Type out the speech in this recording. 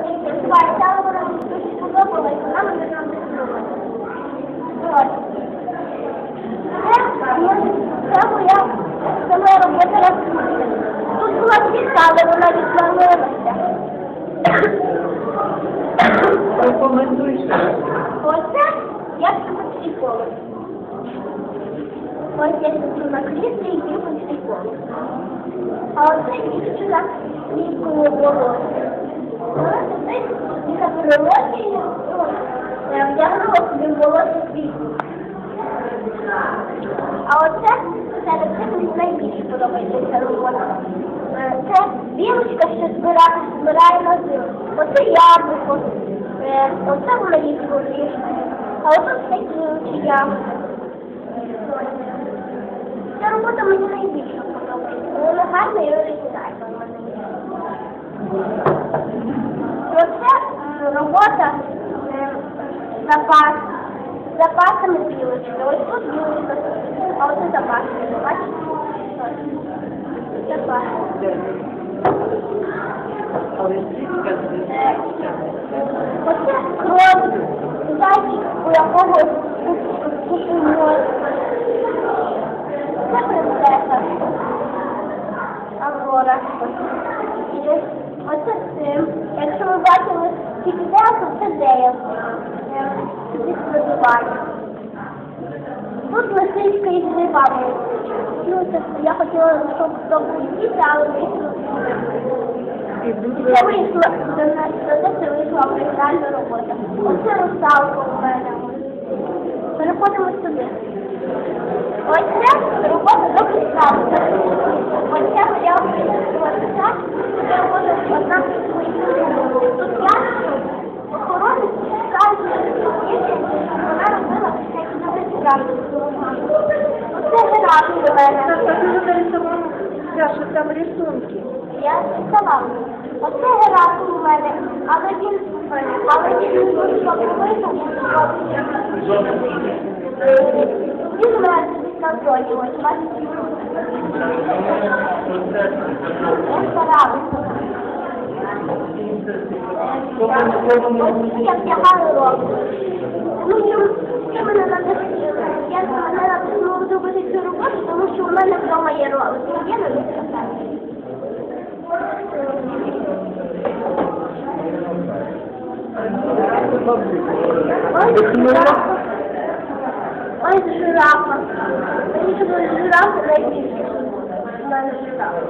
але вона дуже сподобалась, вона мене там не. Це, моя. Ось я сиджу на кріслі і лікує волосся. Вона сидить і на вдягнула собі волосся. А оце це це мені найбільше подобається ця робота. Це білочка, що збирає, збирає на зиму. Оце яблуко. Оце мої горішки. А оце такі яблуко. Ця робота мені найбільше подобається. Вона гарна і оригінальна м, робота е, запас. Запасами білочки. Ось тут білочка, а оце запасами. Бачите? Ось. Запас. Але сітка це Оце кров, зайчик, у якого купимо. Це принцеса. Аврора. І оце цим. То це деяк. Тут лисичка із грибами. Ну, я хотіла, щоб хто діти, але вийшло. Це вийшла до нас, це вийшла оригінальна робота. Оце русалка у мене. Переходимо сюди. Ось це робота до русалки. Ось це моя робота. Це робота одна Тут я охоронець шукаю діти. Вона робила всякі нові справи. Оце гераф у мене. Так, ти нарисувала, Саша, там рисунки. Я сказала, оце граф у мене, але він, але він не. Він у мене на зоні, ось бачите. Я старалася. Я вдягаю року. Ну, що, мене надихнуло? Я мене у мене вдома є ролик. Є на них поставити. Жирафа. Ось жирафа. Мені чудові жирафи найбільше. У мене жирафа.